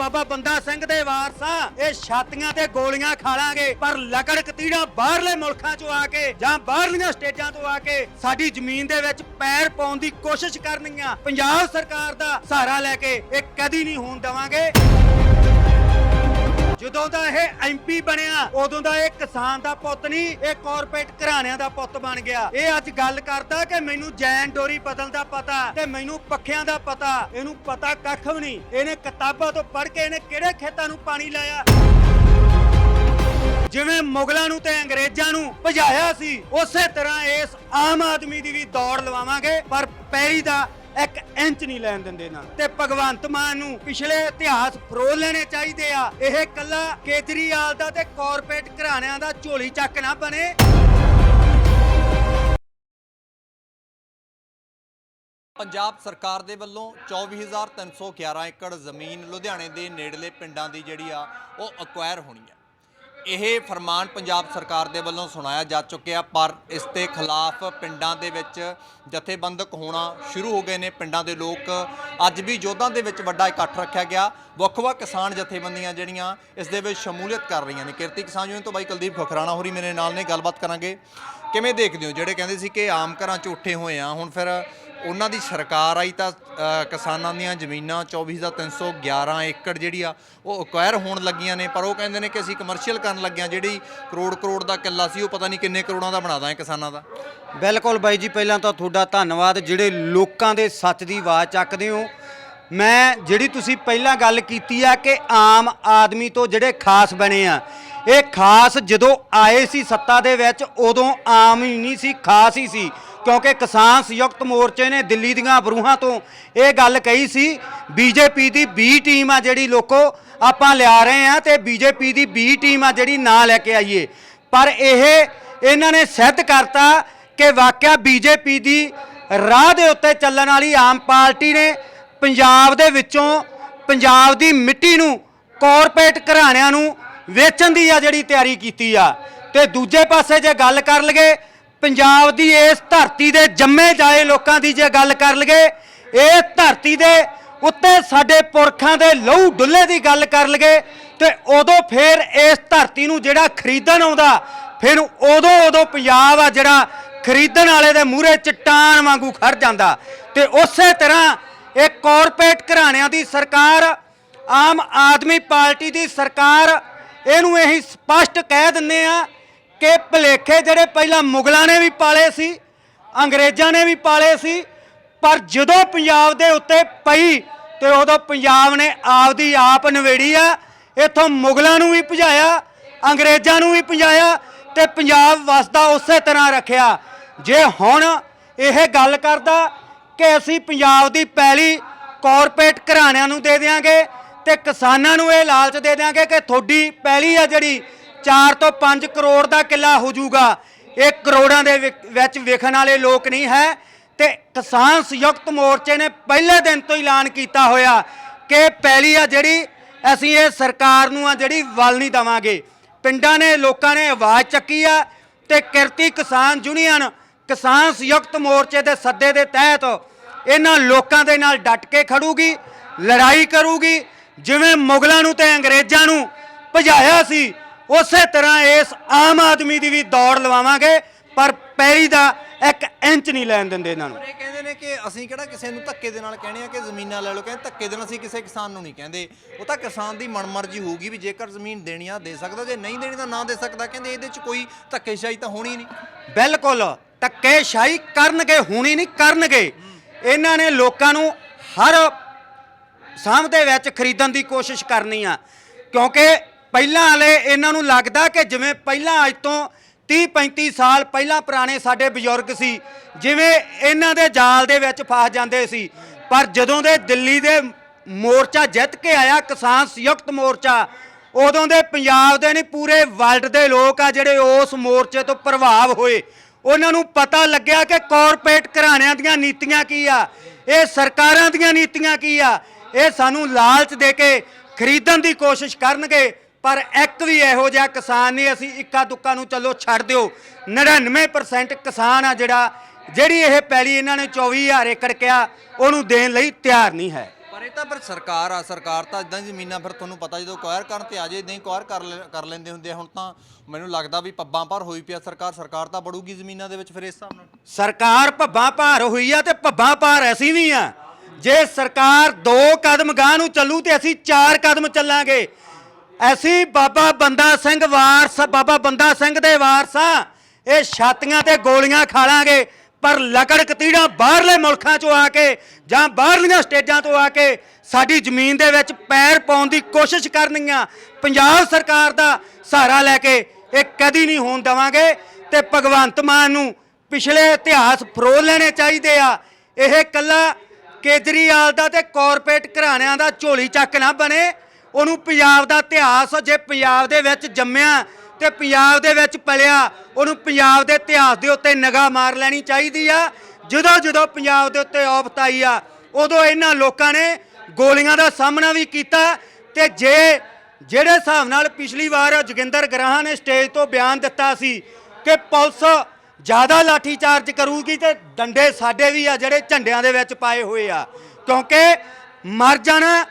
ਬਾਬਾ ਬੰਦਾ ਸਿੰਘ ਦੇ ਵਾਰਸ ਇਹ ਛਾਤੀਆਂ ਤੇ ਗੋਲੀਆਂ ਖਾ ਲਾਂਗੇ ਪਰ ਲਕੜ ਕਤੀੜਾ ਬਾਹਰਲੇ ਮੁਲਕਾਂ ਚੋਂ ਆ ਕੇ ਜਾਂ ਬਾਹਰਲੀਆਂ ਸਟੇਟਾਂ ਤੋਂ ਆ ਕੇ ਸਾਡੀ ਜ਼ਮੀਨ ਦੇ ਵਿੱਚ ਪੈਰ ਪਾਉਣ ਦੀ ਕੋਸ਼ਿਸ਼ ਕਰਨਗੀਆਂ ਪੰਜਾਬ ਸਰਕਾਰ ਦਾ ਸਹਾਰਾ ਲੈ ਕੇ ਇਹ ਕਦੀ ਨਹੀਂ ਹੋਣ ਦੇਵਾਂਗੇ। ਜਦੋਂ ਦਾ ਇਹ ਐਮਪੀ ਬਣਿਆ, ਉਦੋਂ ਦਾ ਇਹ ਕਿਸਾਨ ਦਾ ਪੁੱਤ ਨਹੀਂ, ਇਹ ਕਾਰਪੋਰੇਟ ਘਰਾਣਿਆਂ ਦਾ ਪੁੱਤ ਬਣ ਗਿਆ। ਇਹ ਅੱਜ ਗੱਲ ਕਰਦਾ ਕਿ ਮੈਨੂੰ ਜੈਨ ਡੋਰੀ ਬਦਲ ਦਾ ਪਤਾ, ਤੇ ਮੈਨੂੰ ਪੱਖਿਆਂ ਦਾ ਪਤਾ। ਇਹਨੂੰ ਪਤਾ ਕੱਖ ਵੀ ਨਹੀਂ। ਇਹਨੇ ਕਿਤਾਬਾਂ ਤੋਂ ਪੜ੍ਹ ਕੇ ਇਹਨੇ ਕਿਹੜੇ ਖੇਤਾਂ ਨੂੰ ਪਾਣੀ ਲਾਇਆ? ਜਿਵੇਂ ਮੁਗਲਾਂ ਨੂੰ ਤੇ ਅੰਗਰੇਜ਼ਾਂ ਨੂੰ ਭਜਾਇਆ ਸੀ, ਉਸੇ ਤਰ੍ਹਾਂ ਇਸ ਆਮ ਆਦਮੀ ਦੀ ਵੀ ਦੌੜ ਲਵਾਵਾਂਗੇ, ਪਰ ਪੈਰੀ ਦਾ ਇੱਕ ਇੰਚ ਨਹੀਂ ਲੈਣ ਦਿੰਦੇ ਨਾ। ਤੇ ਭਗਵੰਤ ਮਾਨ ਨੂੰ ਪਿਛਲੇ ਇਤਿਹਾਸ ਫਰੋ ਲੈਣੇ ਚਾਹੀਦੇ ਆ। ਇਹ ਕੱਲਾ ਕੇਜਰੀਵਾਲ ਦਾ ਤੇ ਕਾਰਪੋਰੇਟ ਘਰਾਣਿਆਂ ਦਾ ਝੋਲੀ ਚੱਕ ਨਾ ਬਣੇ। ਪੰਜਾਬ ਸਰਕਾਰ ਦੇ ਵੱਲੋਂ 24311 ਏਕੜ ਜ਼ਮੀਨ ਲੁਧਿਆਣੇ ਦੇ ਨੇੜਲੇ ਪਿੰਡਾਂ ਦੀ ਜਿਹੜੀ ਆ, ਉਹ ਅਕਵਾਇਰ ਹੋਣੀ ਹੈ ਇਹ ਫਰਮਾਨ ਪੰਜਾਬ ਸਰਕਾਰ ਦੇ ਵੱਲੋਂ ਸੁਣਾਇਆ ਜਾ ਚੁੱਕਿਆ, ਪਰ ਇਸ ਦੇ ਖਿਲਾਫ ਪਿੰਡਾਂ ਦੇ ਵਿੱਚ ਜਥੇਬੰਦਕ ਹੋਣਾ ਸ਼ੁਰੂ ਹੋ ਗਏ ਨੇ। ਪਿੰਡਾਂ ਦੇ ਲੋਕ ਅੱਜ ਵੀ ਜੋਧਾਂ ਦੇ ਵਿੱਚ ਵੱਡਾ ਇਕੱਠ ਰੱਖਿਆ ਗਿਆ। ਵੱਖ-ਵੱਖ ਕਿਸਾਨ ਜਥੇਬੰਦੀਆਂ ਜਿਹੜੀਆਂ ਇਸ ਦੇ ਵਿੱਚ ਸ਼ਮੂਲੀਅਤ ਕਰ ਰਹੀਆਂ ਨੇ। ਕਿਰਤੀ ਕਿਸਾਨ ਯੂਨੀਅਨ ਤੋਂ ਬਾਈ ਕੁਲਦੀਪ ਖਖਰਾਣਾ ਹੋਰੀ ਮੇਰੇ ਨਾਲ ਨੇ, ਗੱਲਬਾਤ ਕਰਾਂਗੇ। ਕਿਵੇਂ ਦੇਖਦੇ ਹੋ? ਜਿਹੜੇ ਕਹਿੰਦੇ ਸੀ ਕਿ ਆਮ ਘਰਾਂ 'ਚ ਉੱਠੇ ਹੋਏ ਆ, ਹੁਣ ਫਿਰ ਉਹਨਾਂ ਦੀ ਸਰਕਾਰ ਆਈ ਤਾਂ ਕਿਸਾਨਾਂ ਦੀਆਂ ਜ਼ਮੀਨਾਂ 24311 ਏਕੜ ਜਿਹੜੀ ਆ, ਉਹ ਅਕਵਾਇਰ ਹੋਣ ਲੱਗੀਆਂ ਨੇ, ਪਰ ਉਹ ਕਹਿੰਦੇ ਨੇ ਕਿ ਅਸੀਂ ਕਮਰਸ਼ੀਅਲ ਕਰਨ ਲੱਗਿਆ, ਜਿਹੜੀ ਕਰੋੜ ਕਰੋੜ ਦਾ ਕਿੱਲਾ ਸੀ, ਉਹ ਪਤਾ ਨਹੀਂ ਕਿੰਨੇ ਕਰੋੜਾਂ ਦਾ ਬਣਾ ਦਾਂਗੇ ਕਿਸਾਨਾਂ ਦਾ। ਬਿਲਕੁਲ ਬਾਈ ਜੀ, ਪਹਿਲਾਂ ਤਾਂ ਤੁਹਾਡਾ ਧੰਨਵਾਦ, ਜਿਹੜੇ ਲੋਕਾਂ ਦੇ ਸੱਚ ਦੀ ਆਵਾਜ਼ ਚੱਕਦੇ ਹੋ। ਮੈਂ, ਜਿਹੜੀ ਤੁਸੀਂ ਪਹਿਲਾਂ ਗੱਲ ਕੀਤੀ ਆ ਕਿ ਆਮ ਆਦਮੀ ਤੋਂ ਜਿਹੜੇ ਖਾਸ ਬਣੇ ਆ, ਇਹ ਖਾਸ ਜਦੋਂ ਆਏ ਸੀ ਸੱਤਾ ਦੇ ਵਿੱਚ, ਉਦੋਂ ਆਮ ਹੀ ਨਹੀਂ ਸੀ, ਖਾਸ ਹੀ ਸੀ। ਕਿਉਂਕਿ ਕਿਸਾਨ ਸੰਯੁਕਤ ਮੋਰਚੇ ਨੇ ਦਿੱਲੀ ਦੀਆਂ ਬਰੂਹਾਂ ਤੋਂ ਇਹ ਗੱਲ ਕਹੀ ਸੀ, ਬੀਜੇਪੀ ਦੀ ਬੀ ਟੀਮ ਆ ਜਿਹੜੀ ਲੋਕੋ, ਆਪਾਂ ਲਿਆ ਰਹੇ ਆ ਤੇ ਬੀਜੇਪੀ ਦੀ ਬੀ ਟੀਮ ਆ ਜਿਹੜੀ ਨਾਂ ਲੈ ਕੇ ਆਈਏ। ਪਰ ਇਹ, ਇਹਨਾਂ ਨੇ ਸਿੱਧ ਕਰਤਾ ਕਿ ਵਾਕਿਆ ਬੀਜੇਪੀ ਦੀ ਰਾਹ ਦੇ ਉੱਤੇ ਚੱਲਣ ਵਾਲੀ ਆਮ ਪਾਰਟੀ ਨੇ ਪੰਜਾਬ ਦੇ ਵਿੱਚੋਂ ਪੰਜਾਬ ਦੀ ਮਿੱਟੀ ਨੂੰ ਕਾਰਪੋਰੇਟ ਘਰਾਣਿਆਂ ਨੂੰ ਵੇਚਣ ਦੀ ਆ ਜਿਹੜੀ ਤਿਆਰੀ ਕੀਤੀ ਆ। ਤੇ ਦੂਜੇ ਪਾਸੇ ਜੇ ਗੱਲ ਕਰ ਲਈਏ ਪੰਜਾਬ ਦੀ ਇਸ ਧਰਤੀ ਦੇ ਜੰਮੇ ਜਾਏ ਲੋਕਾਂ ਦੀ ਜੇ ਗੱਲ ਕਰ ਲਈਏ ਇਹ ਧਰਤੀ ਦੇ ਉੱਤੇ ਸਾਡੇ ਪੁਰਖਾਂ ਦੇ ਲਹੂ ਡੁੱਲੇ ਦੀ ਗੱਲ ਕਰ ਲਈਏ, ਤੇ ਉਦੋਂ ਫੇਰ ਇਸ ਧਰਤੀ ਨੂੰ ਜਿਹੜਾ ਖਰੀਦਣ ਆਉਂਦਾ, ਫਿਰ ਉਦੋਂ ਉਦੋਂ ਪੰਜਾਬ ਆ ਜਿਹੜਾ ਖਰੀਦਣ ਵਾਲੇ ਦੇ ਮੂਹਰੇ ਚਟਾਨ ਵਾਂਗੂ ਖੜ ਜਾਂਦਾ। ਤੇ ਉਸੇ ਤਰ੍ਹਾਂ ਇਹ ਕਾਰਪੋਰੇਟ ਘਰਾਣਿਆਂ ਦੀ ਸਰਕਾਰ, ਆਮ ਆਦਮੀ ਪਾਰਟੀ ਦੀ ਸਰਕਾਰ, ਇਹਨੂੰ ਇਹੀ ਸਪਸ਼ਟ ਕਹਿ ਦਿੰਦੇ ਆ ਕਿ ਭਲੇਖੇ ਜਿਹੜੇ ਪਹਿਲਾਂ ਮੁਗਲਾਂ ਨੇ ਵੀ ਪਾਲੇ ਸੀ, ਅੰਗਰੇਜ਼ਾਂ ਨੇ ਵੀ ਪਾਲੇ ਸੀ, ਪਰ ਜਦੋਂ ਪੰਜਾਬ ਦੇ ਉੱਤੇ ਪਈ ਤੇ ਉਦੋਂ ਪੰਜਾਬ ਨੇ ਆਪਦੀ ਆਪ ਨਵੇੜੀ ਆ, ਇੱਥੋਂ ਮੁਗਲਾਂ ਨੂੰ ਵੀ ਭਜਾਇਆ, ਅੰਗਰੇਜ਼ਾਂ ਨੂੰ ਵੀ ਭਜਾਇਆ ਤੇ ਪੰਜਾਬ ਵਸਦਾ ਉਸੇ ਤਰ੍ਹਾਂ ਰੱਖਿਆ। ਜੇ ਹੁਣ ਇਹ ਗੱਲ ਕਰਦਾ ਕਿ ਅਸੀਂ ਪੰਜਾਬ ਦੀ ਪੈਲੀ ਕਾਰਪੋਰੇਟ ਘਰਾਣਿਆਂ ਨੂੰ ਦੇ ਦੇਵਾਂਗੇ ਤੇ ਕਿਸਾਨਾਂ ਨੂੰ ਇਹ ਲਾਲਚ ਦੇ ਦੇਵਾਂਗੇ ਕਿ ਤੁਹਾਡੀ ਪੈਲੀ ਆ ਜਿਹੜੀ 4 ਤੋਂ 5 ਕਰੋੜ ਦਾ ਕਿੱਲਾ ਹੋ ਜਾਊਗਾ। ਇਹ ਕਰੋੜਾਂ ਦੇ ਵਿਕ- ਵਿੱਚ ਵੇਖਣ ਵਾਲੇ ਲੋਕ ਨਹੀਂ ਹੈ। ਤੇ ਕਿਸਾਨ ਸੰਯੁਕਤ ਮੋਰਚੇ ਨੇ ਪਹਿਲੇ ਦਿਨ ਤੋਂ ਐਲਾਨ ਕੀਤਾ ਹੋਇਆ ਕਿ ਪਹਿਲੀ ਆ ਜਿਹੜੀ, ਅਸੀਂ ਇਹ ਸਰਕਾਰ ਨੂੰ ਆ ਜਿਹੜੀ ਵੱਲ ਨਹੀਂ ਦਵਾਂਗੇ। ਪਿੰਡਾਂ ਨੇ, ਲੋਕਾਂ ਨੇ ਆਵਾਜ਼ ਚੱਕੀ ਆ ਤੇ ਕਿਰਤੀ ਕਿਸਾਨ ਯੂਨੀਅਨ, ਕਿਸਾਨ ਸੰਯੁਕਤ ਮੋਰਚੇ ਦੇ ਸੱਦੇ ਦੇ ਤਹਿਤ ਇਹਨਾਂ ਲੋਕਾਂ ਦੇ ਨਾਲ ਡਟ ਕੇ ਖੜੂਗੀ, ਲੜਾਈ ਕਰੂਗੀ। ਜਿਵੇਂ ਮੁਗਲਾਂ ਨੂੰ ਤੇ ਅੰਗਰੇਜ਼ਾਂ ਨੂੰ ਭਜਾਇਆ ਸੀ ਉਸੇ ਤਰ੍ਹਾਂ ਇਸ ਆਮ ਆਦਮੀ ਦੀ ਵੀ ਦੌੜ ਲਵਾਵਾਂਗੇ ਪਰ ਪੈਰੀ ਦਾ ਇੱਕ ਇੰਚ ਨਹੀਂ ਲੈਣ ਦਿੰਦੇ ਇਹਨਾਂ ਨੂੰ। ਇਹ ਕਹਿੰਦੇ ਨੇ ਕਿ ਅਸੀਂ ਕਿਹੜਾ ਕਿਸੇ ਨੂੰ ਧੱਕੇ ਦੇ ਨਾਲ ਕਹਿੰਦੇ ਆ ਕਿ ਜ਼ਮੀਨਾਂ ਲੈ ਲਓ ਕਹਿੰਦੇ ਧੱਕੇ ਦੇ ਨਾਲ ਅਸੀਂ ਕਿਸੇ ਕਿਸਾਨ ਨੂੰ ਨਹੀਂ ਕਹਿੰਦੇ। ਉਹ ਤਾਂ ਕਿਸਾਨ ਦੀ ਮਨਮਰਜ਼ੀ ਹੋਊਗੀ ਵੀ ਜੇਕਰ ਜ਼ਮੀਨ ਦੇਣੀ ਆ ਦੇ ਸਕਦਾ ਜੇ ਨਹੀਂ ਦੇਣੀ ਤਾਂ ਨਾ ਦੇ ਸਕਦਾ ਕਹਿੰਦੇ ਇਹਦੇ 'ਚ ਕੋਈ ਧੱਕੇਸ਼ਾਹੀ ਤਾਂ ਹੋਣੀ ਨਹੀਂ। ਬਿਲਕੁਲ ਧੱਕੇਸ਼ਾਹੀ ਕਰਨਗੇ ਹੁਣੀ ਨਹੀਂ ਕਰਨਗੇ। ਇਹਨਾਂ ਨੇ ਲੋਕਾਂ ਨੂੰ ਹਰ ਦੇ ਵਿੱਚ ਖਰੀਦਣ ਦੀ ਕੋਸ਼ਿਸ਼ ਕਰਨੀ ਆ ਕਿਉਂਕਿ ਪਹਿਲਾਂ ਵਾਲੇ ਇਹਨਾਂ ਨੂੰ ਲੱਗਦਾ ਕਿ ਜਿਵੇਂ ਪਹਿਲਾਂ ਅੱਜ ਤੋਂ 30 35 ਸਾਲ ਪਹਿਲਾਂ ਪੁਰਾਣੇ ਸਾਡੇ ਬਜ਼ੁਰਗ ਸੀ, ਜਿਵੇਂ ਇਹਨਾਂ ਦੇ ਜਾਲ ਦੇ ਵਿੱਚ ਫਸ ਜਾਂਦੇ ਸੀ। ਪਰ ਜਦੋਂ ਦੇ ਦਿੱਲੀ ਦੇ ਮੋਰਚਾ ਜਿੱਤ ਕੇ ਆਇਆ, ਕਿਸਾਨ ਸੰਯੁਕਤ ਮੋਰਚਾ, ਉਦੋਂ ਦੇ ਪੰਜਾਬ ਦੇ ਨਹੀਂ, ਪੂਰੇ ਵਰਲਡ ਦੇ ਲੋਕ ਆ ਜਿਹੜੇ ਉਸ ਮੋਰਚੇ ਤੋਂ ਪ੍ਰਭਾਵ ਹੋਏ। ਉਹਨਾਂ ਨੂੰ ਪਤਾ ਲੱਗਿਆ ਕਿ ਕਾਰਪੋਰੇਟ ਘਰਾਣਿਆਂ ਦੀਆਂ ਨੀਤੀਆਂ ਕੀ ਆ? ਇਹ ਸਰਕਾਰਾਂ ਦੀਆਂ ਨੀਤੀਆਂ ਕੀ ਆ? ਇਹ ਸਾਨੂੰ ਲਾਲਚ ਦੇ ਕੇ ਖਰੀਦਣ ਦੀ ਕੋਸ਼ਿਸ਼ ਕਰਨਗੇ। ਪਰ ਇੱਕ ਵੀ ਇਹੋ ਜਿਹਾ ਕਿਸਾਨ ਨਹੀਂ ਅਸੀਂ ਇੱਕਾ ਦੁੱਕਾ ਨੂੰ ਚੱਲੋ ਛੱਡ ਦਿਓ। 99% ਕਿਸਾਨ ਆ ਜਿਹੜਾ ਜਿਹੜੀ ਇਹ ਪੈਲੀ ਇਹਨਾਂ ਨੇ 24000 ਏਕੜ ਕਿਹਾ ਉਹਨੂੰ ਦੇਣ ਲਈ ਤਿਆਰ ਨਹੀਂ ਹੈ। ਪਰ ਇਹ ਤਾਂ ਫਿਰ ਸਰਕਾਰ ਆ ਸਰਕਾਰ ਤਾਂ ਇਦਾਂ ਜ਼ਮੀਨਾਂ ਫਿਰ ਤੁਹਾਨੂੰ ਪਤਾ ਜਦੋਂ ਅਕਵਾਇਰ ਕਰਨ ਤੇ ਆ ਜੇ ਇਦਾਂ ਹੀ ਅਕਵਾਇਰ ਕਰ ਕਰ ਲੈਂਦੇ ਹੁੰਦੇ ਆ। ਹੁਣ ਤਾਂ ਮੈਨੂੰ ਲੱਗਦਾ ਵੀ ਪੱਬਾਂ ਪਰ ਹੋਈ ਪਿਆ ਸਰਕਾਰ ਸਰਕਾਰ ਤਾਂ ਬੜੂਗੀ ਜ਼ਮੀਨਾਂ ਦੇ ਵਿੱਚ ਫਿਰ ਇਸ ਹਿਸਾਬ ਨਾਲ। ਸਰਕਾਰ ਭੱਬਾਂ ਭਾਰ ਹੋਈ ਆ ਤੇ ਭੱਬਾਂ ਭਾਰ ਅਸੀਂ ਵੀ ਆ। ਜੇ ਸਰਕਾਰ ਦੋ ਕਦਮ ਗਾਂ ਨੂੰ ਚੱਲੂ ਤੇ ਅਸੀਂ ਚਾਰ ਕਦਮ ਚੱਲਾਂਗੇ। ਅਸੀਂ ਬਾਬਾ ਬੰਦਾ ਸਿੰਘ ਵਾਰਸ, ਬਾਬਾ ਬੰਦਾ ਸਿੰਘ ਦੇ ਵਾਰਸ ਵਾਰਸਾਂ ਇਹ ਛਾਤੀਆਂ ਤੇ ਗੋਲੀਆਂ ਖਾ ਲਾਂਗੇ ਪਰ ਲਕੜ ਕਤੀੜਾ ਬਾਹਰਲੇ ਮੁਲਕਾਂ ਚੋਂ ਆ ਕੇ ਜਾਂ ਬਾਹਰਲੀਆਂ ਸਟੇਜਾਂ ਤੋਂ ਆ ਕੇ ਸਾਡੀ ਜ਼ਮੀਨ ਦੇ ਵਿੱਚ ਪੈਰ ਪਾਉਣ ਦੀ ਕੋਸ਼ਿਸ਼ ਕਰਨਗੀਆਂ ਪੰਜਾਬ ਸਰਕਾਰ ਦਾ ਸਹਾਰਾ ਲੈ ਕੇ ਇਹ ਕਦੀ ਨਹੀਂ ਹੋਣ ਦੇਵਾਂਗੇ ਤੇ ਭਗਵੰਤ ਮਾਨ ਨੂੰ ਪਿਛਲੇ ਇਤਿਹਾਸ ਫਰੋਲ ਲੈਣੇ ਚਾਹੀਦੇ ਆ। ਇਹ ਕੱਲਾ ਕੇਜਰੀਵਾਲ ਦਾ ਤੇ ਕਾਰਪੋਰੇਟ ਘਰਾਣਿਆਂ ਦਾ ਝੋਲੀ ਚੱਕ ਨਾ ਬਣੇ। ਉਹਨੂੰ ਪੰਜਾਬ ਦਾ ਇਤਿਹਾਸ, ਜੇ ਪੰਜਾਬ ਦੇ ਵਿੱਚ ਜੰਮਿਆ ਤੇ ਪੰਜਾਬ ਦੇ ਵਿੱਚ ਪਲਿਆ, ਉਹਨੂੰ ਪੰਜਾਬ ਦੇ ਇਤਿਹਾਸ ਦੇ ਉੱਤੇ ਨਿਗਾਹ ਮਾਰ ਲੈਣੀ ਚਾਹੀਦੀ ਆ। ਜਦੋਂ ਜਦੋਂ ਪੰਜਾਬ ਦੇ ਉੱਤੇ ਔਫਤ ਆਈ ਆ, ਉਦੋਂ ਇਹਨਾਂ ਲੋਕਾਂ ਨੇ ਗੋਲੀਆਂ ਦਾ ਸਾਹਮਣਾ ਵੀ ਕੀਤਾ ਤੇ ਜੇ ਜਿਹੜੇ ਹਿਸਾਬ ਨਾਲ ਪਿਛਲੀ ਵਾਰ ਜੋਗਿੰਦਰ ਗਰਾਹਾਂ ਨੇ ਸਟੇਜ ਤੋਂ ਬਿਆਨ ਦਿੱਤਾ ਸੀ ਕਿ ਪੁਲਿਸ ਜ਼ਿਆਦਾ ਲਾਠੀ ਚਾਰਜ ਕਰੂਗੀ ਤੇ ਡੰਡੇ ਸਾਡੇ ਵੀ ਆ ਜਿਹੜੇ ਝੰਡਿਆਂ ਦੇ ਵਿੱਚ ਪਾਏ ਹੋਏ ਆ, ਕਿਉਂਕਿ ਮਰ ਜਾਣਾ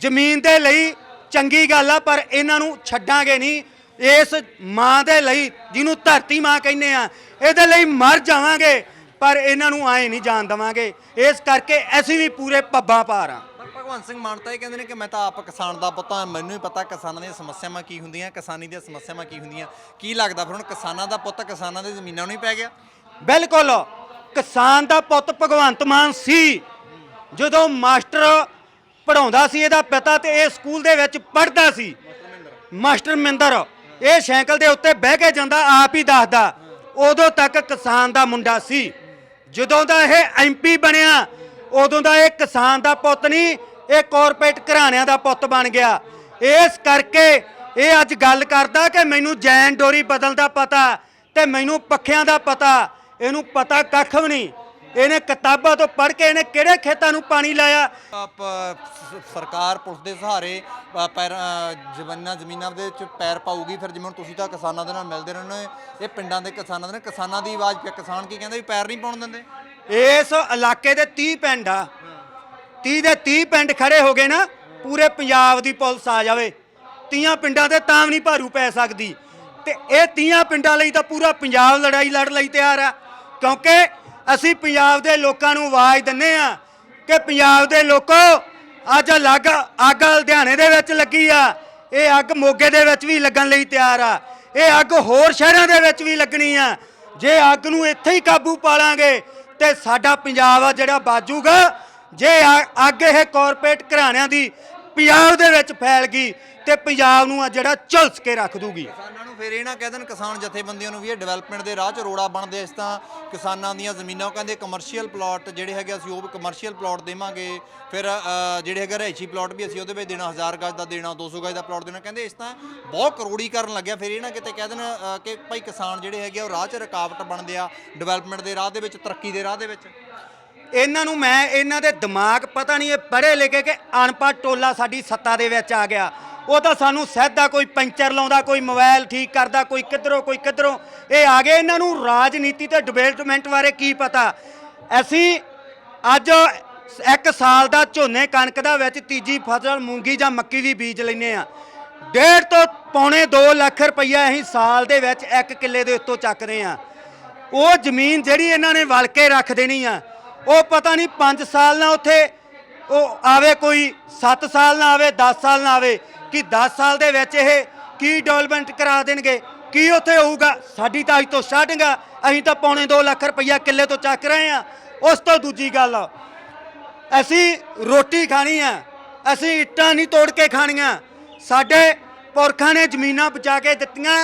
ਜ਼ਮੀਨ ਦੇ ਲਈ ਚੰਗੀ ਗੱਲ ਆ ਪਰ ਇਹਨਾਂ ਨੂੰ ਛੱਡਾਂਗੇ ਨਹੀਂ। ਇਸ ਮਾਂ ਦੇ ਲਈ ਜਿਹਨੂੰ ਧਰਤੀ ਮਾਂ ਕਹਿੰਦੇ ਆ ਇਹਦੇ ਲਈ ਮਰ ਜਾਵਾਂਗੇ ਪਰ ਇਹਨਾਂ ਨੂੰ ਆਏ ਨਹੀਂ ਜਾਣ ਦਵਾਂਗੇ। ਇਸ ਕਰਕੇ ਅਸੀਂ ਵੀ ਪੂਰੇ ਪੱਬਾਂ ਪਾਰ ਆ। ਪਰ ਭਗਵੰਤ ਸਿੰਘ ਮਾਨ ਤਾਂ ਇਹ ਕਹਿੰਦੇ ਨੇ ਕਿ ਮੈਂ ਤਾਂ ਆਪ ਕਿਸਾਨ ਦਾ ਪੁੱਤ ਹਾਂ ਮੈਨੂੰ ਹੀ ਪਤਾ ਕਿਸਾਨਾਂ ਦੀਆਂ ਸਮੱਸਿਆਵਾਂ ਕੀ ਹੁੰਦੀਆਂ ਕਿਸਾਨੀ ਦੀਆਂ ਸਮੱਸਿਆਵਾਂ ਕੀ ਹੁੰਦੀਆਂ। ਕੀ ਲੱਗਦਾ ਫਿਰ ਹੁਣ ਕਿਸਾਨਾਂ ਦਾ ਪੁੱਤ ਕਿਸਾਨਾਂ ਦੀ ਜ਼ਮੀਨਾਂ ਨੂੰ ਹੀ ਪੈ ਗਿਆ? ਬਿਲਕੁਲ। ਕਿਸਾਨ ਦਾ ਪੁੱਤ ਭਗਵੰਤ ਮਾਨ ਸੀ ਜਦੋਂ ਮਾਸਟਰ ਪੜਾਉਂਦਾ ਸੀ, ਇਹਦਾ ਪਿਤਾ ਤੇ ਇਹ ਸਕੂਲ ਦੇ ਵਿੱਚ ਪੜ੍ਹਦਾ ਸੀ। ਮਾਸਟਰ ਮਿੰਦਰ ਇਹ ਸਾਈਕਲ ਦੇ ਉੱਤੇ ਬਹਿ ਕੇ ਜਾਂਦਾ, ਆਪ ਹੀ ਦੱਸਦਾ, ਉਦੋਂ ਤੱਕ ਕਿਸਾਨ ਦਾ ਮੁੰਡਾ ਸੀ। ਜਦੋਂ ਦਾ ਇਹ ਐਮਪੀ ਬਣਿਆ, ਉਦੋਂ ਦਾ ਇਹ ਕਿਸਾਨ ਦਾ ਪੁੱਤ ਨਹੀਂ, ਇਹ ਕਾਰਪੋਰੇਟ ਘਰਾਣਿਆਂ ਦਾ ਪੁੱਤ ਬਣ ਗਿਆ। ਇਸ ਕਰਕੇ ਇਹ ਅੱਜ ਗੱਲ ਕਰਦਾ ਕਿ ਮੈਨੂੰ ਜੈਨ ਡੋਰੀ ਬਦਲਦਾ ਪਤਾ ਤੇ ਮੈਨੂੰ ਪੱਖਿਆਂ ਦਾ ਪਤਾ, ਇਹਨੂੰ ਪਤਾ ਕੱਖ ਵੀ ਨਹੀਂ। ਇਹਨੇ ਕਿਤਾਬਾਂ ਤੋਂ ਪੜ੍ਹ ਕੇ ਇਹਨੇ ਕਿਹੜੇ ਖੇਤਾਂ ਨੂੰ ਪਾਣੀ ਲਾਇਆ? ਆਪ ਸ- ਸਰਕਾਰ ਪੁਲਿਸ ਦੇ ਸਹਾਰੇ ਅ, ਪੈਰ ਅ, ਜ਼ਮੀਨਾਂ ਜ਼ਮੀਨਾਂ ਦੇ ਵਿੱਚ ਪੈਰ ਪਾਊਗੀ। ਫਿਰ ਜਿਵੇਂ ਹੁਣ ਤੁਸੀਂ ਤਾਂ ਕਿਸਾਨਾਂ ਦੇ ਨਾਲ ਮਿਲਦੇ ਰਹਿੰਦੇ ਹੋ ਇਹ ਪਿੰਡਾਂ ਦੇ ਕਿਸਾਨਾਂ ਦੇ ਨਾਲ ਕਿਸਾਨਾਂ ਦੀ ਆਵਾਜ਼ ਪਿਆ ਕਿਸਾਨ ਕੀ ਕਹਿੰਦੇ ਵੀ ਪੈਰ ਨਹੀਂ ਪਾਉਣ ਦਿੰਦੇ? ਇਸ ਇਲਾਕੇ ਦੇ 30 ਪਿੰਡ ਆ। 30 ਦੇ 30 ਪਿੰਡ ਖੜੇ ਹੋ ਗਏ ਨਾ ਪੂਰੇ ਪੰਜਾਬ ਦੀ ਪੁਲਿਸ ਆ ਜਾਵੇ। 30 ਪਿੰਡਾਂ ਤੇ ਤਾਂ ਵੀ ਨਹੀਂ ਭਾਰੂ ਪੈ ਸਕਦੀ। ਤੇ ਇਹ 30 ਪਿੰਡਾਂ ਲਈ ਤਾਂ ਪੂਰਾ ਪੰਜਾਬ ਲੜਾਈ ਲੜ ਲਈ ਤਿਆਰ ਆ। ਕਿਉਂਕਿ ਅਸੀਂ ਪੰਜਾਬ ਦੇ ਲੋਕਾਂ ਨੂੰ ਆਵਾਜ਼ ਦਿੰਨੇ ਆ ਕਿ ਪੰਜਾਬ ਦੇ ਲੋਕੋ, ਅੱਜ ਅਲੱਗ ਅੱਗ ਲੁਧਿਆਣੇ ਦੇ ਵਿੱਚ ਲੱਗੀ ਆ। ਇਹ ਅੱਗ ਮੋਗੇ ਦੇ ਵਿੱਚ ਵੀ ਲੱਗਣ ਲਈ ਤਿਆਰ ਆ। ਇਹ ਅੱਗ ਹੋਰ ਸ਼ਹਿਰਾਂ ਦੇ ਵਿੱਚ ਵੀ ਲੱਗਣੀ ਆ। ਜੇ ਅੱਗ ਨੂੰ ਇੱਥੇ ਹੀ ਕਾਬੂ ਪਾਲਾਂਗੇ, ਤੇ ਸਾਡਾ ਪੰਜਾਬ ਆ ਜਿਹੜਾ ਬਾਜੂਗਾ। ਜੇ ਅ- ਅੱਗ ਇਹ ਕਾਰਪੋਰੇਟ ਘਰਾਣਿਆਂ ਦੀ ਪੰਜਾਬ ਦੇ ਵਿੱਚ ਫੈਲ ਗਈ ਤੇ ਪੰਜਾਬ ਨੂੰ ਆ ਜਿਹੜਾ ਝੁਲਸ ਕੇ ਰੱਖ ਦੂਗੀ। ਕਿਸਾਨਾਂ ਨੂੰ ਫਿਰ ਇਹ ਨਾ ਕਹਿ ਦੇਣ ਕਿਸਾਨ ਜਥੇਬੰਦੀਆਂ ਨੂੰ ਵੀ ਇਹ ਡਿਵੈਲਪਮੈਂਟ ਦੇ ਰਾਹ 'ਚ ਰੋੜਾ ਬਣਦੇ ਇਸ ਤਾਂ ਕਿਸਾਨਾਂ ਦੀਆਂ ਜ਼ਮੀਨਾਂ ਉਹ ਕਹਿੰਦੇ ਕਮਰਸ਼ੀਅਲ ਪਲਾਟ ਜਿਹੜੇ ਹੈਗੇ ਅਸੀਂ ਉਹ ਵੀ ਕਮਰਸ਼ੀਅਲ ਪਲਾਟ ਦੇਵਾਂਗੇ। ਫਿਰ ਜਿਹੜੇ ਹੈਗੇ ਰਹਿਸ਼ੀ ਪਲਾਟ ਵੀ ਅਸੀਂ ਉਹਦੇ ਵਿੱਚ ਦੇਣਾ 1000 ਗਜ ਦਾ ਦੇਣਾ 200 ਗਜ ਦਾ ਪਲਾਟ ਦੇਣਾ। ਕਹਿੰਦੇ ਇਸ ਤਾਂ ਬਹੁਤ ਕਰੋੜੀ ਕਰਨ ਲੱਗਿਆ। ਫਿਰ ਇਹ ਨਾ ਕਿਤੇ ਕਹਿ ਦੇਣ ਕਿ ਭਾਈ ਕਿਸਾਨ ਜਿਹੜੇ ਹੈਗੇ ਆ, ਉਹ ਰਾਹ 'ਚ ਰੁਕਾਵਟ ਬਣਦੇ ਆ ਡਿਵੈਲਪਮੈਂਟ ਦੇ ਰਾਹ ਦੇ ਵਿੱਚ ਤਰੱਕੀ ਦੇ ਰਾਹ ਦੇ ਵਿੱਚ। ਇਹਨਾਂ ਨੂੰ ਮੈਂ, ਇਹਨਾਂ ਦੇ ਦਿਮਾਗ ਪਤਾ ਨਹੀਂ, ਇਹ ਪੜ੍ਹੇ ਲਿਖੇ ਕਿ ਅਨਪੜ੍ਹ ਟੋਲਾ ਸਾਡੀ ਸੱਤਾ ਦੇ ਵਿੱਚ ਆ ਗਿਆ। ਉਹ ਤਾਂ ਸਾਨੂੰ ਸਹਿਦਾ ਕੋਈ ਪੈਂਚਰ ਲਾਉਂਦਾ, ਕੋਈ ਮੋਬਾਈਲ ਠੀਕ ਕਰਦਾ, ਕੋਈ ਕਿੱਧਰੋਂ ਕੋਈ ਕਿੱਧਰੋਂ। ਇਹ ਆ ਗਏ ਇਹਨਾਂ ਨੂੰ ਰਾਜਨੀਤੀ ਤੇ ਡਿਵੈਲਪਮੈਂਟ ਬਾਰੇ ਕੀ ਪਤਾ? ਅਸੀਂ ਅੱਜ ਇੱਕ ਸਾਲ ਦਾ ਝੋਨੇ ਕਣਕ ਦਾ ਵਿੱਚ ਤੀਜੀ ਫਸਲ ਮੂੰਗੀ ਜਾਂ ਮੱਕੀ ਦੀ ਬੀਜ ਲੈਨੇ ਆ ਡੇਢ ਤੋਂ ਪੌਣੇ 2 ਲੱਖ ਰੁਪਈਆ ਅਸੀਂ ਸਾਲ ਦੇ ਵਿੱਚ ਇੱਕ ਕਿੱਲੇ ਦੇ ਉੱਤੋਂ ਚੱਕਦੇ ਆ ਉਹ ਜ਼ਮੀਨ ਜਿਹੜੀ ਇਹਨਾਂ ਨੇ ਵਲ ਕੇ ਰੱਖ ਦੇਣੀ ਆ। ਉਹ ਪਤਾ ਨਹੀਂ 5 ਸਾਲ ਨਾ ਉੱਥੇ, ਉਹ ਆਵੇ ਕੋਈ 7 ਸਾਲ ਨਾ ਆਵੇ 10 ਸਾਲ ਨਾ ਆਵੇ, ਕਿ 10 ਸਾਲ ਦੇ ਵਿੱਚ ਇਹ ਕੀ ਡਿਵੈਲਪਮੈਂਟ ਕਰਾ ਦੇਣਗੇ, ਕੀ ਉੱਥੇ ਹੋਊਗਾ? ਸਾਡੀ ਤਾਂ ਅੱਜ ਤੋਂ ਸਟਾਰਟਿੰਗ ਆ, ਅਸੀਂ ਤਾਂ ਪੌਣੇ 2 ਲੱਖ ਰੁਪਈਆ ਕਿੱਲੇ ਤੋਂ ਚੱਕ ਰਹੇ ਆ। ਉਸ ਤੋਂ ਦੂਜੀ ਗੱਲ ਅਸੀਂ ਰੋਟੀ ਖਾਣੀ ਆ, ਅਸੀਂ ਇੱਟਾਂ ਨਹੀਂ ਤੋੜ ਕੇ ਖਾਣੀਆਂ। ਸਾਡੇ ਪੁਰਖਾਂ ਨੇ ਜ਼ਮੀਨਾਂ ਬਚਾ ਕੇ ਦਿੱਤੀਆਂ,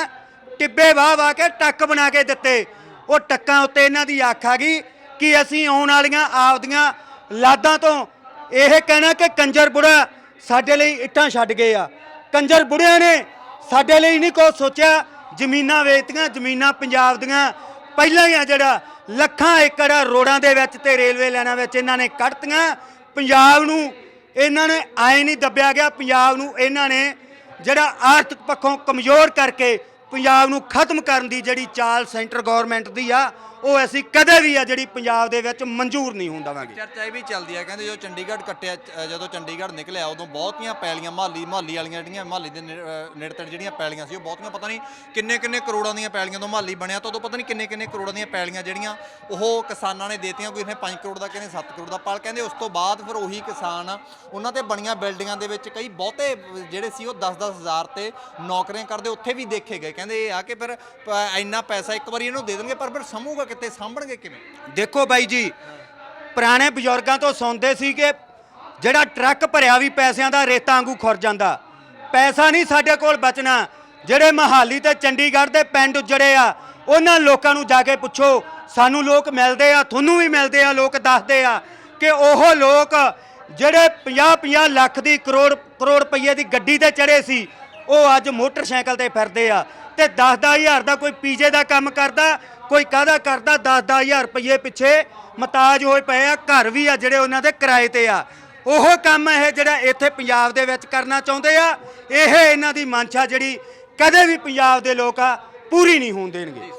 ਟਿੱਬੇ ਵਾਹ ਵਾਹ ਕੇ ਟੱਕ ਬਣਾ ਕੇ ਦਿੱਤੇ। ਉਹ ਟੱਕਾਂ ਉੱਤੇ ਇਹਨਾਂ ਦੀ ਅੱਖ ਆ ਗਈ ਕਿ ਅਸੀਂ ਆਉਣ ਵਾਲੀਆਂ ਆਪਦੀਆਂ ਲਾਦਾਂ ਤੋਂ ਇਹ ਕਹਿਣਾ ਕਿ ਕੰਜਰ ਬੁੜਾ ਸਾਡੇ ਲਈ ਇੱਟਾਂ ਛੱਡ ਗਏ ਆ। ਕੰਜਰ ਬੁੜਿਆਂ ਨੇ ਸਾਡੇ ਲਈ ਨਹੀਂ ਕੁਛ ਸੋਚਿਆ। ਜ਼ਮੀਨਾਂ ਵੇਚਤੀਆਂ, ਜ਼ਮੀਨਾਂ ਪੰਜਾਬ ਦੀਆਂ। ਪਹਿਲਾਂ ਹੀ ਆ ਜਿਹੜਾ ਲੱਖਾਂ ਏਕੜ ਰੋਡਾਂ ਦੇ ਵਿੱਚ ਤੇ ਰੇਲਵੇ ਲਾਈਨਾਂ ਵਿੱਚ ਇਹਨਾਂ ਨੇ ਕੱਢਤੀਆਂ। ਪੰਜਾਬ ਨੂੰ ਇਹਨਾਂ ਨੇ ਆਏ ਨਹੀਂ ਦੱਬਿਆ ਗਿਆ। ਪੰਜਾਬ ਨੂੰ ਇਹਨਾਂ ਨੇ ਜਿਹੜਾ ਆਰਥਿਕ ਪੱਖੋਂ ਕਮਜ਼ੋਰ ਕਰਕੇ ਪੰਜਾਬ ਨੂੰ ਖਤਮ ਕਰਨ ਦੀ ਜਿਹੜੀ ਚਾਲ ਸੈਂਟਰ ਗਵਰਨਮੈਂਟ ਦੀ ਆ ਉਹ ਅਸੀਂ ਕਦੇ ਵੀ ਆ ਜਿਹੜੀ ਪੰਜਾਬ ਦੇ ਵਿੱਚ ਮਨਜ਼ੂਰ ਨਹੀਂ ਹੋਣ ਦੇਵਾਂਗੇ। ਚਰਚਾ ਇਹ ਵੀ ਚੱਲਦੀ ਹੈ ਕਹਿੰਦੇ ਜਦੋਂ ਚੰਡੀਗੜ੍ਹ ਕੱਟਿਆ ਜਦੋਂ ਚੰਡੀਗੜ੍ਹ ਨਿਕਲਿਆ ਉਦੋਂ ਬਹੁਤੀਆਂ ਪੈਲੀਆਂ ਮਹਾਲੀ ਮਹਾਲੀ ਵਾਲੀਆਂ ਜਿਹੜੀਆਂ ਮਹਾਲੀ ਦੇ ਨੇੜੇ ਅ, ਤੇੜੇ ਜਿਹੜੀਆਂ ਪੈਲੀਆਂ ਸੀ ਉਹ ਬਹੁਤੀਆਂ ਪਤਾ ਨਹੀਂ ਕਿੰਨੇ ਕਿੰਨੇ ਕਰੋੜਾਂ ਦੀਆਂ ਪੈਲੀਆਂ ਤੋਂ ਮਹਾਲੀ ਬਣਿਆ ਤਾਂ ਉਦੋਂ ਪਤਾ ਨਹੀਂ ਕਿੰਨੇ ਕਿੰਨੇ ਕਰੋੜਾਂ ਦੀਆਂ ਪੈਲੀਆਂ ਜਿਹੜੀਆਂ ਉਹ ਕਿਸਾਨਾਂ ਨੇ ਦੇਤੀਆਂ ਕੋਈ ਨੇ 5 ਕਰੋੜ ਦਾ ਕਹਿੰਦੇ 7 ਕਰੋੜ ਦਾ ਪਲ ਕਹਿੰਦੇ ਉਸ ਤੋਂ ਬਾਅਦ ਫਿਰ ਉਹੀ ਕਿਸਾਨ ਉਹਨਾਂ ਤੇ ਬਣੀਆਂ ਬਿਲਡਿੰਗਾਂ ਦੇ ਵਿੱਚ ਕਈ ਬਹੁਤੇ ਜਿਹੜੇ ਸੀ ਉਹ 10-10 ਹਜ਼ਾਰ ਤੇ ਨੌਕਰੀਆਂ ਕਰਦੇ ਉੱਥੇ ਵੀ ਦੇਖੇ ਗਏ ਕਹਿੰਦੇ ਇਹ ਆ ਕਿ ਫਿਰ ਪ- ਇੰਨਾ ਪੈਸਾ ਇੱਕ ਵਾਰੀ ਇਹਨੂੰ ਦੇ ਦੇਣਗੇ, ਪਰ ਫਿਰ ਸਮੂਗਾ ਕਿੱਥੇ ਸਾਂਭਣਗੇ ਕਿਵੇਂ? ਦੇਖੋ ਬਾਈ ਜੀ, ਪੁਰਾਣੇ ਬਜ਼ੁਰਗਾਂ ਤੋਂ ਸੁਣਦੇ ਸੀ ਕਿ ਜਿਹੜਾ ਟਰੱਕ ਭਰਿਆ ਵੀ ਪੈਸਿਆਂ ਦਾ, ਰੇਤਾਂ ਵਾਂਗੂ ਖੁਰ ਜਾਂਦਾ। ਪੈਸਾ ਨਹੀਂ ਸਾਡੇ ਕੋਲ ਬਚਣਾ। ਜਿਹੜੇ ਮਹਾਲੀ ਤੇ ਚੰਡੀਗੜ੍ਹ ਦੇ ਪਿੰਡ ਉੱਜੜੇ ਆ, ਉਹਨਾਂ ਲੋਕਾਂ ਨੂੰ ਜਾ ਕੇ ਪੁੱਛੋ। ਸਾਨੂੰ ਲੋਕ ਮਿਲਦੇ ਆ, ਤੁਹਾਨੂੰ ਵੀ ਮਿਲਦੇ ਆ, ਲੋਕ ਦੱਸਦੇ ਆ ਕਿ ਉਹ ਲੋਕ ਜਿਹੜੇ 50-50 ਲੱਖ ਦੀ ਕਰੋੜ ਕਰੋੜ ਰੁਪਏ ਦੀ ਗੱਡੀ ਤੇ ਚੜੇ ਸੀ ਉਹ ਅੱਜ ਮੋਟਰਸਾਈਕਲ ਤੇ ਫਿਰਦੇ ਆ ਤੇ 10-10000 ਦਾ ਕੋਈ ਪੀਜੇ ਦਾ ਕੰਮ ਕਰਦਾ, ਕੋਈ ਕਾਹਦਾ ਕਰਦਾ 10-10000 ਰੁਪਏ ਪਿੱਛੇ ਮਤਾਜ ਹੋਏ ਪਏ ਆ, ਘਰ ਵੀ ਆ ਜਿਹੜੇ ਉਹਨਾਂ ਦੇ ਕਿਰਾਏ ਤੇ ਆ। ਉਹ ਕੰਮ ਇਹ ਜਿਹੜਾ ਇੱਥੇ ਪੰਜਾਬ ਦੇ ਵਿੱਚ ਕਰਨਾ ਚਾਹੁੰਦੇ ਆ, ਇਹ ਇਹਨਾਂ ਦੀ ਮਨਸ਼ਾ ਜਿਹੜੀ ਕਦੇ ਵੀ ਪੰਜਾਬ ਦੇ ਲੋਕ ਆ, ਪੂਰੀ ਨਹੀਂ ਹੋਣ ਦੇਣਗੇ।